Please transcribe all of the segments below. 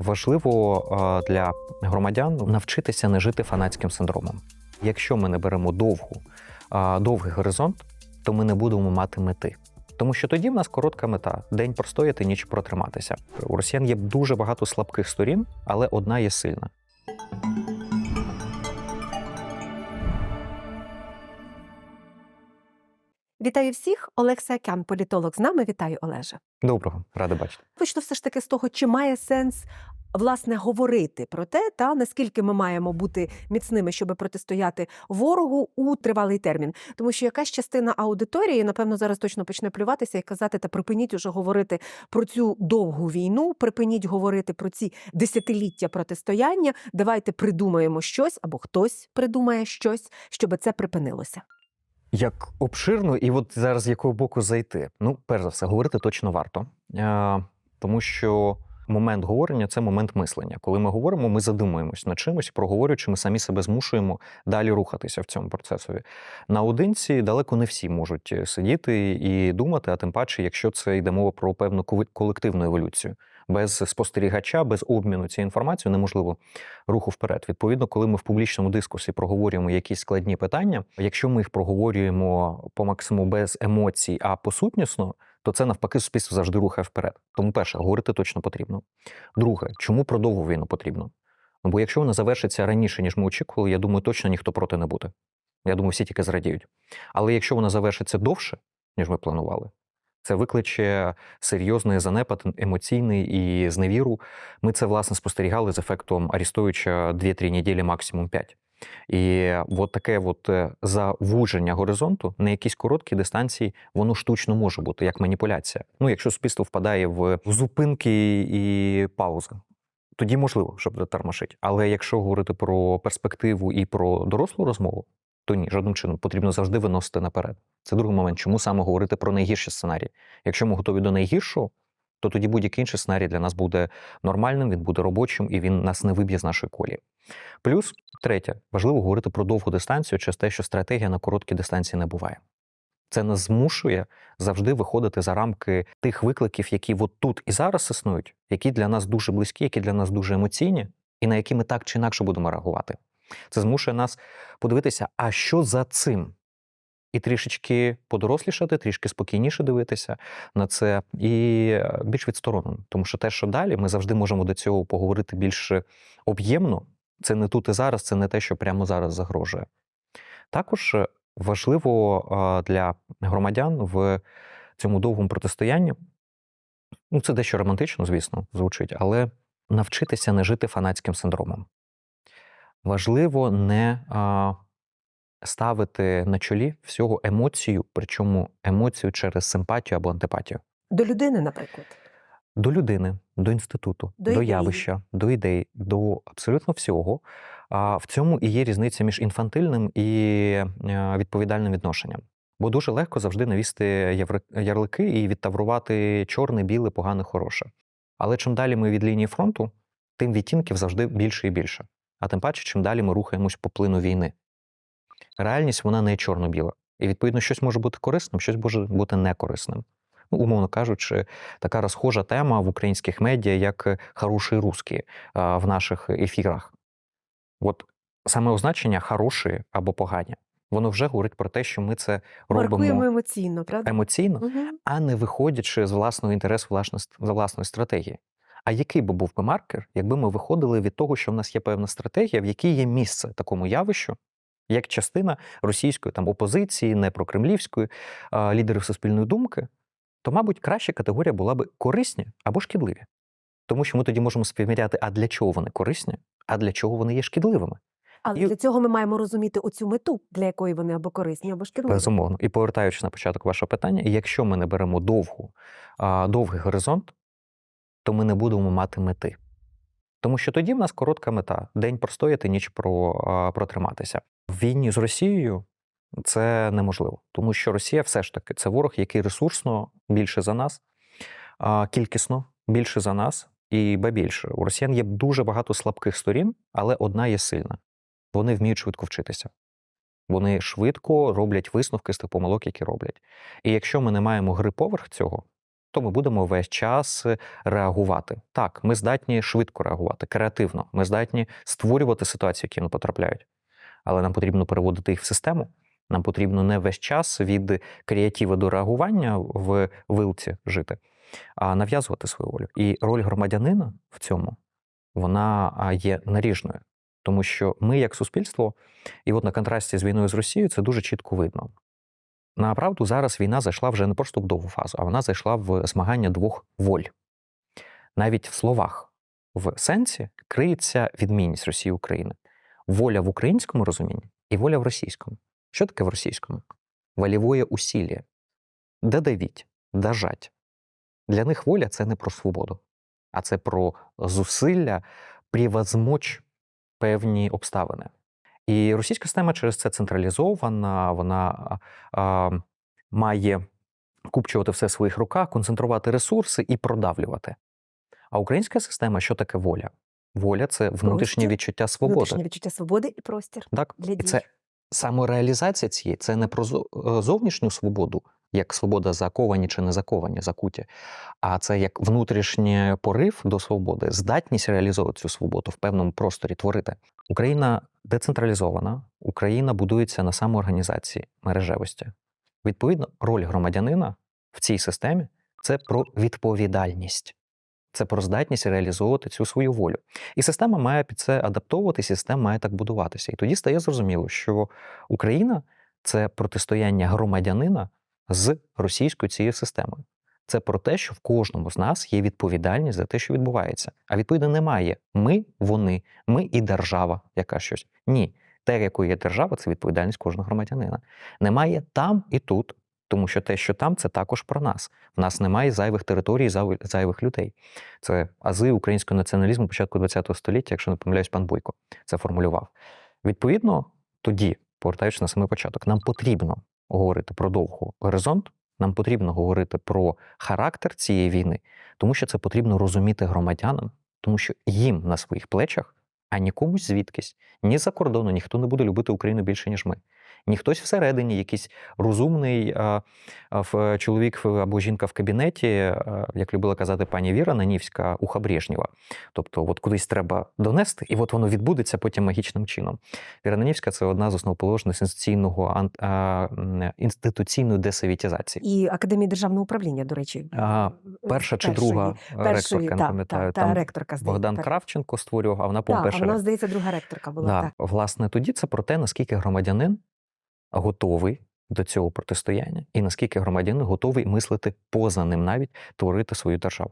Важливо для громадян навчитися не жити фанатським синдромом. Якщо ми не беремо довгу, довгий горизонт, то ми не будемо мати мети. Тому що тоді в нас коротка мета день простояти, ніч протриматися. У росіян є дуже багато слабких сторін, але одна є сильна. Вітаю всіх. Олег Саакян, політолог з нами. Вітаю, Олеже. Доброго, радий бачити. Почну все ж таки з того, чи має сенс власне говорити про те, та наскільки ми маємо бути міцними, щоб протистояти ворогу у тривалий термін. Тому що якась частина аудиторії, напевно, зараз точно почне плюватися і казати, та припиніть уже говорити про цю довгу війну, припиніть говорити про ці десятиліття протистояння. Давайте придумаємо щось або хтось придумає щось, щоб це припинилося. Як обширно, і от зараз з якого боку зайти? Ну, перш за все, говорити точно варто, е, тому що момент говорення це момент мислення. Коли ми говоримо, ми задумуємось над чимось, проговорюючи, ми самі себе змушуємо далі рухатися в цьому процесові. Наодинці далеко не всі можуть сидіти і думати, а тим паче, якщо це йде мова про певну колективну еволюцію. Без спостерігача, без обміну цією інформацією неможливо руху вперед. Відповідно, коли ми в публічному дискурсі проговорюємо якісь складні питання, якщо ми їх проговорюємо по максимуму без емоцій, а посутнісно, то це навпаки суспільство завжди рухає вперед. Тому, перше, говорити точно потрібно. Друге, чому про війну потрібно? Ну, бо якщо вона завершиться раніше, ніж ми очікували, я думаю, точно ніхто проти не буде. Я думаю, всі тільки зрадіють. Але якщо вона завершиться довше, ніж ми планували, це викличе серйозний занепад емоційний і зневіру. Ми це власне спостерігали з ефектом Арістовича 2-3 неділі, максимум 5. І от таке от е, завуження горизонту на якійсь короткій дистанції, воно штучно може бути як маніпуляція. Ну, якщо суспільство впадає в зупинки і паузи, тоді можливо, щоб дотармашить. Але якщо говорити про перспективу і про дорослу розмову, то ні, жодним чином потрібно завжди виносити наперед. Це другий момент. Чому саме говорити про найгірші сценарії? Якщо ми готові до найгіршого, то тоді будь-який інший сценарій для нас буде нормальним, він буде робочим і він нас не виб'є з нашої колії. Плюс, третє, важливо говорити про довгу дистанцію через те, що стратегія на короткій дистанції не буває. Це нас змушує завжди виходити за рамки тих викликів, які от тут і зараз існують, які для нас дуже близькі, які для нас дуже емоційні, і на які ми так чи інакше будемо реагувати. Це змушує нас подивитися, а що за цим? І трішечки подорослішати, трішки спокійніше дивитися на це і е, більш відсторонено. Тому що те, що далі, ми завжди можемо до цього поговорити більш об'ємно. Це не тут і зараз, це не те, що прямо зараз загрожує. Також е, важливо е, для громадян в цьому довгому протистоянні. Ну, це дещо романтично, звісно, звучить, але навчитися не жити фанатським синдромом. Важливо не ставити на чолі всього емоцію, причому емоцію через симпатію або антипатію. До людини, наприклад. До людини, до інституту, До до, явища, до ідей, до абсолютно всього. А в цьому і є різниця між інфантильним і е, відповідальним відношенням. Бо дуже легко завжди навісти ярлики і відтаврувати чорне, біле, погане, хороше. Але чим далі ми від лінії фронту, тим відтінків завжди більше і більше. А тим паче, чим далі ми рухаємось по плину війни. Реальність вона не чорно-біла. І відповідно, щось може бути корисним, щось може бути некорисним. Ну, умовно кажучи, така розхожа тема в українських медіа, як хороший русський а, в наших ефірах. От саме означення хороші або погані, воно вже говорить про те, що ми це робимо Маркуємо емоційно, правда? емоційно, Мгм. а не виходячи з власного інтересу, власної, за власної стратегії. А який би був би маркер, якби ми виходили від того, що в нас є певна стратегія, в якій є місце такому явищу, як частина російської там опозиції, непрокремлівської, а, лідерів суспільної думки, то, мабуть, краща категорія була би корисні або шкідливі. Тому що ми тоді можемо співміряти, а для чого вони корисні, а для чого вони є шкідливими. Але І- для цього ми маємо розуміти оцю мету, для якої вони або корисні, або шкідливі. Безумовно. І повертаючись на початок вашого питання, якщо ми не беремо довгу, а, довгий горизонт, то ми не будемо мати мети. Тому що тоді в нас коротка мета день простояти, ніч про, протриматися. В війні з Росією це неможливо, тому що Росія все ж таки це ворог, який ресурсно більше за нас, кількісно більше за нас, і ба більше. У росіян є дуже багато слабких сторін, але одна є сильна. Вони вміють швидко вчитися. Вони швидко роблять висновки з тих помилок, які роблять. І якщо ми не маємо гри поверх цього, то ми будемо весь час реагувати. Так, ми здатні швидко реагувати, креативно. Ми здатні створювати ситуації, які нам потрапляють. Але нам потрібно переводити їх в систему. Нам потрібно не весь час від креатива до реагування в вилці жити, а нав'язувати свою волю. І роль громадянина в цьому вона є наріжною, тому що ми, як суспільство, і от на контрасті з війною з Росією, це дуже чітко видно. Направду, зараз війна зайшла вже не просто в довгу фазу, а вона зайшла в змагання двох воль. Навіть в словах, в сенсі криється відмінність Росії і України. Воля в українському розумінні і воля в російському. Що таке в російському? Волевое усилие. Додавіть, дожать. Для них воля це не про свободу, а це про зусилля превозмочь певні обставини. І російська система через це централізована, вона а, має купчувати все в своїх руках, концентрувати ресурси і продавлювати. А українська система що таке воля? Воля це внутрішнє Простір, відчуття свободи. Внутрішнє відчуття свободи і простір Так? для І це самореалізація цієї, це не про е, зовнішню свободу, як свобода заковані чи не заковані, закуті, а це як внутрішній порив до свободи, здатність реалізовувати цю свободу в певному просторі творити. Україна децентралізована, Україна будується на самоорганізації мережевості. Відповідно, роль громадянина в цій системі це про відповідальність. Це про здатність реалізовувати цю свою волю. І система має під це адаптовуватися, система має так будуватися. І тоді стає зрозуміло, що Україна це протистояння громадянина з російською цією системою. Це про те, що в кожному з нас є відповідальність за те, що відбувається. А відповідно немає ми, вони, ми і держава, яка щось. Ні. Те, якою є держава, це відповідальність кожного громадянина. Немає там і тут, тому що те, що там, це також про нас. В нас немає зайвих територій, зайвих- людей. Це ази українського націоналізму початку ХХ століття, якщо не помиляюсь, пан Бойко це формулював. Відповідно, тоді, повертаючись на самий початок, нам потрібно говорити про довгий горизонт, нам потрібно говорити про характер цієї війни, тому що це потрібно розуміти громадянам, тому що їм на своїх плечах, а нікомусь звідкись, ні за кордону, ніхто не буде любити Україну більше, ніж ми. Ні хтось всередині, якийсь розумний а, а, в- чоловік або жінка в кабінеті, а, як любила казати пані Віра Нанівська, уха Брежнєва. Тобто, от кудись треба донести, і от воно відбудеться потім магічним чином. Віра Нанівська це одна з основоположних інституційного інституційної десовітізації. І Академії державного управління, до речі, А, Перша чи першої- друга першої, ректорка, не пам'ятаю, та, та, там ректорка здається, Богдан пер- Кравченко створював, а вона Так, по перша вона, здається, друга ректорка була. Да, Так. власне, тоді це про те, наскільки громадянин готовий до цього протистояння, і наскільки громадянин готовий мислити поза ним, навіть творити свою державу.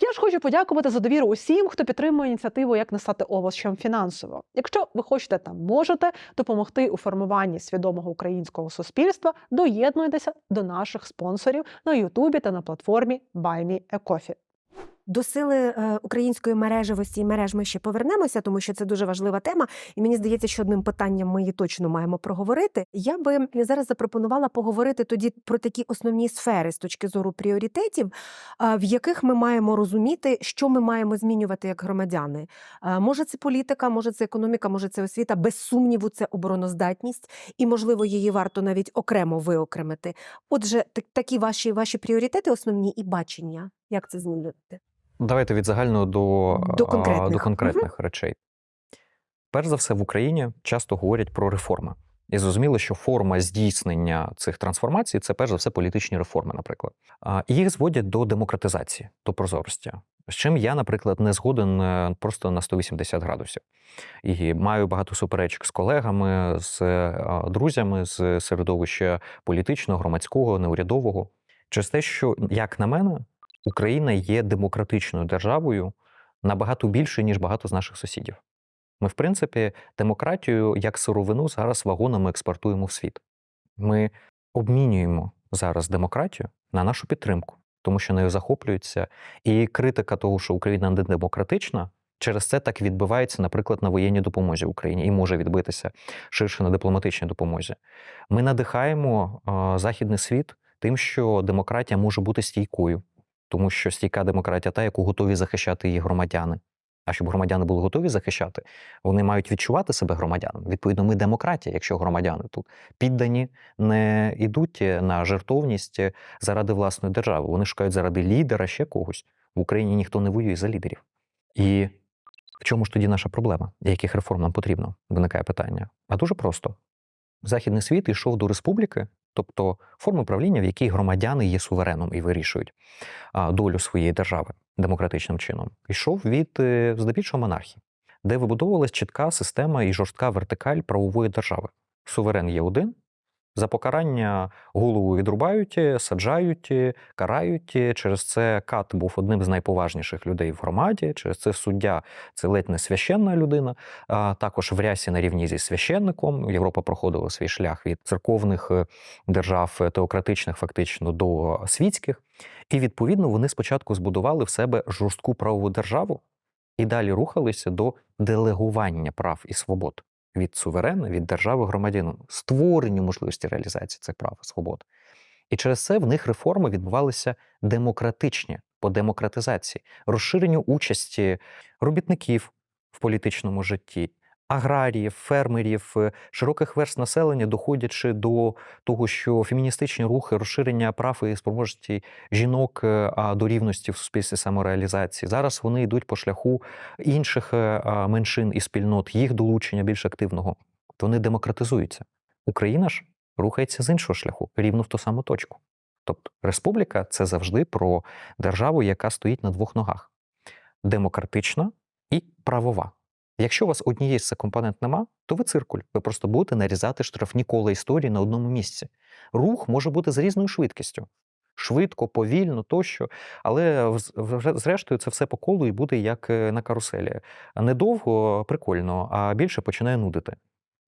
Я ж хочу подякувати за довіру усім, хто підтримує ініціативу Як не стати овощем фінансово. Якщо ви хочете та можете допомогти у формуванні свідомого українського суспільства, доєднуйтеся до наших спонсорів на Ютубі та на платформі BuyMeACoffee. До сили е, української мережевості і мереж ми ще повернемося, тому що це дуже важлива тема. І мені здається, що одним питанням ми її точно маємо проговорити. Я би зараз запропонувала поговорити тоді про такі основні сфери з точки зору пріоритетів, в яких ми маємо розуміти, що ми маємо змінювати як громадяни. Може, це політика, може це економіка, може це освіта. Без сумніву, це обороноздатність, і можливо її варто навіть окремо виокремити. Отже, так- такі ваші ваші пріоритети основні і бачення. Як це змінити? Давайте від загального до, До конкретних. до конкретних речей. Перш за все, в Україні часто говорять про реформи. І зрозуміло, що форма здійснення цих трансформацій це перш за все політичні реформи, наприклад. І їх зводять до демократизації, до прозорості. З чим я, наприклад, не згоден е, просто на 180 градусів. І маю багато суперечок з колегами, з е, друзями з середовища політичного, громадського, неурядового. Через те, що, як на мене, Україна є демократичною державою набагато більше, ніж багато з наших сусідів. Ми, в принципі, демократію як сировину зараз вагонами експортуємо в світ. Ми обмінюємо зараз демократію на нашу підтримку, тому що нею захоплюються. І критика того, що Україна не демократична, через це так відбивається, наприклад, на воєнній допомозі Україні і може відбитися ширше на дипломатичній допомозі. Ми надихаємо західний світ тим, що демократія може бути стійкою, тому що стійка демократія та, яку готові захищати її громадяни, А щоб громадяни були готові захищати, вони мають відчувати себе громадянами. Відповідно, ми демократія, якщо громадяни тут піддані, не йдуть на жертовність заради власної держави. Вони шукають заради лідера ще когось. В Україні ніхто не воює за лідерів. І в чому ж тоді наша проблема? Яких реформ нам потрібно? Виникає питання. А дуже просто: західний світ йшов до республіки, тобто форми правління, в якій громадяни є сувереном і вирішують долю своєї держави демократичним чином. Йшов від е, здебільшого монархії, де вибудовувалась чітка система і жорстка вертикаль правової держави. Суверен є один. За покарання голову відрубають, саджають, карають. Через це кат був одним з найповажніших людей в громаді. Через це суддя це ледь не священна людина. А також в рясі на рівні зі священником. Європа проходила свій шлях від церковних е, держав е, теократичних, фактично до світських. І відповідно вони спочатку збудували в себе жорстку правову державу і далі рухалися до делегування прав і свобод від суверена, від держави громадянину, створенню можливості реалізації цих прав і свобод. І через це в них реформи відбувалися демократичні по демократизації, розширенню участі робітників в політичному житті, аграріїв, фермерів, е, широких верст населення, доходячи до того, що феміністичні рухи, розширення прав і спроможності жінок е, до рівності в суспільстві самореалізації. Зараз вони йдуть по шляху інших е, меншин і спільнот, їх долучення більш активного. Вони демократизуються. Україна ж рухається з іншого шляху, рівно в ту саму точку. Тобто республіка це завжди про державу, яка стоїть на двох ногах: демократична і правова. Якщо у вас однієї з цих компонент нема, то ви циркуль. Ви просто будете нарізати штрафні кола історії на одному місці. Рух може бути з різною швидкістю. Швидко, повільно тощо, але зрештою це все по колу і буде як е, на каруселі. Недовго прикольно, а більше починає нудити.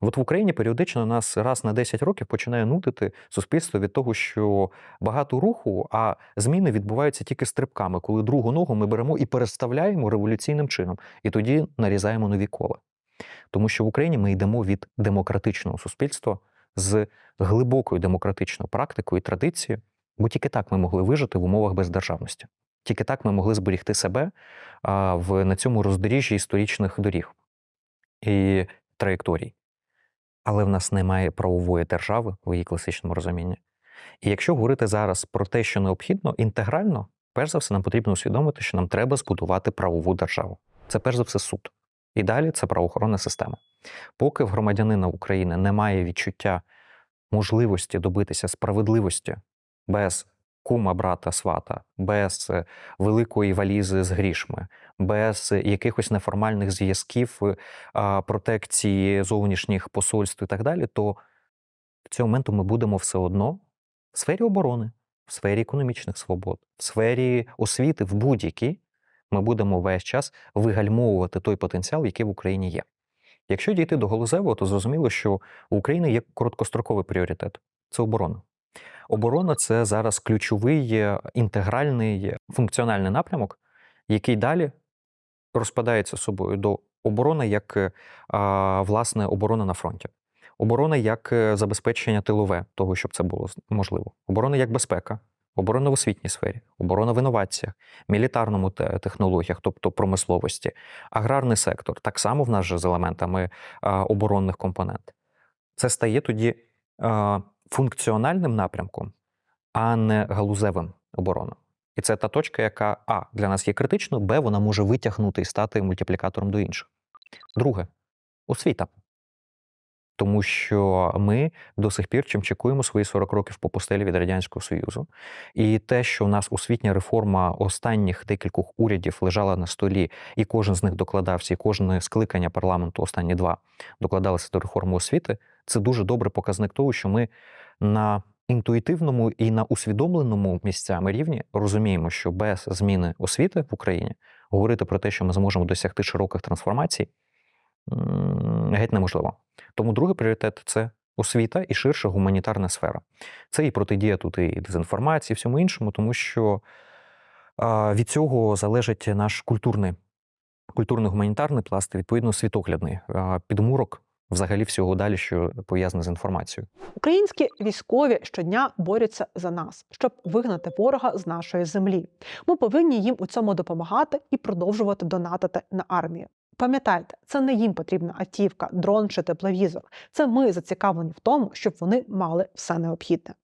От в Україні періодично нас раз на 10 років починає нудити суспільство від того, що багато руху, а зміни відбуваються тільки стрибками, коли другу ногу ми беремо і переставляємо революційним чином, і тоді нарізаємо нові кола. Тому що в Україні ми йдемо від демократичного суспільства з глибокою демократичною практикою і традицією, бо тільки так ми могли вижити в умовах бездержавності. Тільки так ми могли зберігти себе в, на цьому роздоріжжі історичних доріг і траєкторій. Але в нас немає правової держави в її класичному розумінні. І якщо говорити зараз про те, що необхідно, інтегрально, перш за все, нам потрібно усвідомити, що нам треба збудувати правову державу. Це перш за все суд. І далі це правоохоронна система. Поки в громадянина України немає відчуття можливості добитися справедливості без кума, брата, свата, без е, великої валізи з грішми, без е, якихось неформальних зв'язків, е, протекції зовнішніх посольств і так далі, то в цього моменту ми будемо все одно в сфері оборони, в сфері економічних свобод, в сфері освіти, в будь-якій ми будемо весь час вигальмовувати той потенціал, який в Україні є. Якщо дійти до Голозевого, то зрозуміло, що у України є короткостроковий пріоритет це оборона. Оборона це зараз ключовий е, інтегральний е, функціональний напрямок, який далі розпадається собою до оборони як е, власне оборона на фронті. Оборона як забезпечення тилове того, щоб це було можливо. Оборона як безпека, оборона в освітній сфері, оборона в інноваціях, мілітарному технологіях, тобто промисловості, аграрний сектор, так само в нас же з елементами оборонних компонент. Це стає тоді функціональним напрямком, а не галузевим обороною. І це та точка, яка А для нас є критичною, Б, вона може витягнути і стати мультиплікатором до інших. Друге освіта. Тому що ми до сих пір чимчикуємо свої 40 років по постелі від Радянського Союзу. І те, що у нас освітня реформа останніх декількох урядів лежала на столі, і кожен з них докладався, і кожне скликання парламенту, останні два, докладалися до реформи освіти, це дуже добрий показник того, що ми на інтуїтивному і на усвідомленому місцями рівні розуміємо, що без зміни освіти в Україні говорити про те, що ми зможемо досягти широких трансформацій, геть неможливо. Тому другий пріоритет це освіта і ширша гуманітарна сфера. Це і протидія тут і дезінформації, і всьому іншому, тому що від цього залежить наш культурний, культурний гуманітарний пласт, відповідно, світоглядний підмурок взагалі всього далі, що пов'язане з інформацією. Українські військові щодня борються за нас, щоб вигнати ворога з нашої землі. Ми повинні їм у цьому допомагати і продовжувати донатити на армію. Пам'ятайте, це не їм потрібна автівка, дрон чи тепловізор. Це ми зацікавлені в тому, щоб вони мали все необхідне.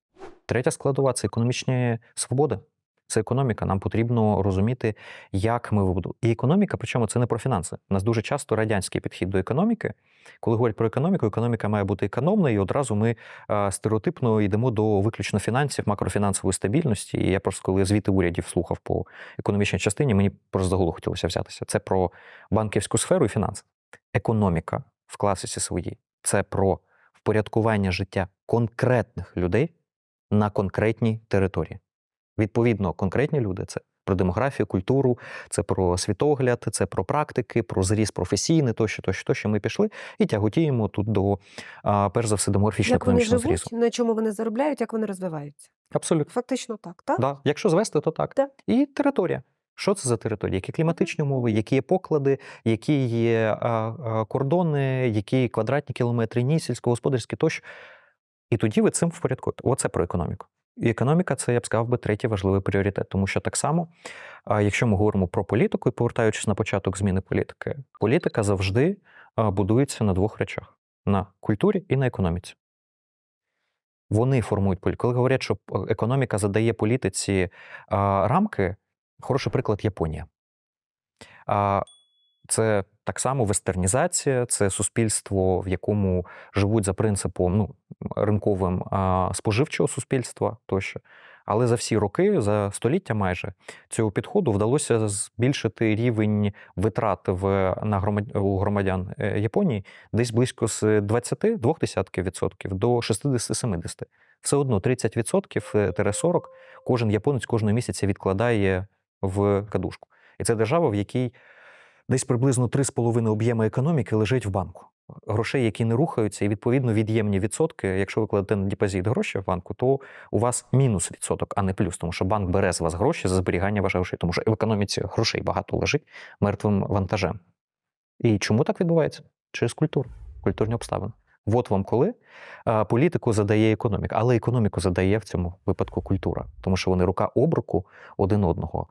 Третя складова це економічні свободи. Це економіка. Нам потрібно розуміти, як ми вибудуємо. І економіка, причому це не про фінанси. У нас дуже часто радянський підхід до економіки. Коли говорять про економіку, економіка має бути економною, і одразу ми е, стереотипно йдемо до виключно фінансів, макрофінансової стабільності. І я просто коли звіти урядів слухав по економічній частині, мені просто за голову хотілося взятися. Це про банківську сферу і фінанси. Економіка в класиці своїй це про впорядкування життя конкретних людей на конкретній території. Відповідно, конкретні люди це про демографію, культуру, це про світогляд, це про практики, про зріст професійний, тощо, тощо, тощо. Ми пішли і тяготіємо тут до, перш за все, Як вони демографічно-економічного живуть, зрізу. на чому вони заробляють, як вони розвиваються. Абсолютно. Фактично так, так? Да. Якщо звести, то так. Так. І територія. Що це за територія? Які кліматичні умови, які є поклади, які є кордони, які квадратні кілометри, ні, сільськогосподарські тощо. І тоді ви цим впорядкуєте. Оце про економіку. І економіка це, я б сказав би, третій важливий пріоритет, тому що так само, якщо ми говоримо про політику, і повертаючись на початок зміни політики, політика завжди будується на двох речах: на культурі і на економіці. Вони формують політику. Коли говорять, що е, економіка задає політиці рамки, хороший приклад Японія. Це так само вестернізація, це суспільство, в якому живуть за принципом ну, ринковим а, споживчого суспільства тощо. Але за всі роки, за століття майже цього підходу вдалося збільшити рівень витрат в, на громад, у громадян е, Японії десь близько з 22% до 60-70%. Все одно 30% 40 кожен японець кожного місяця відкладає в кадушку. І це держава, в якій десь приблизно 3,5 об'єми економіки лежить в банку. Грошей, які не рухаються, і відповідно від'ємні відсотки. Якщо ви кладете на депозит гроші в банку, то у вас мінус відсоток, а не плюс, тому що банк бере з вас гроші за зберігання ваших грошей, тому що в економіці грошей багато лежить мертвим вантажем. І чому так відбувається? Через культуру, культурні обставини. От вам коли політику задає економіка, але економіку задає в цьому випадку культура, тому що вони рука об руку один одного.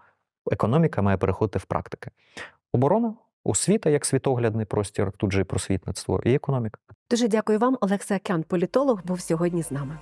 Економіка має переходити в практики. Оборона, освіта як світоглядний простір, тут же і просвітництво, і економіка. Дуже дякую вам, Олекса Кян, політолог, був сьогодні з нами.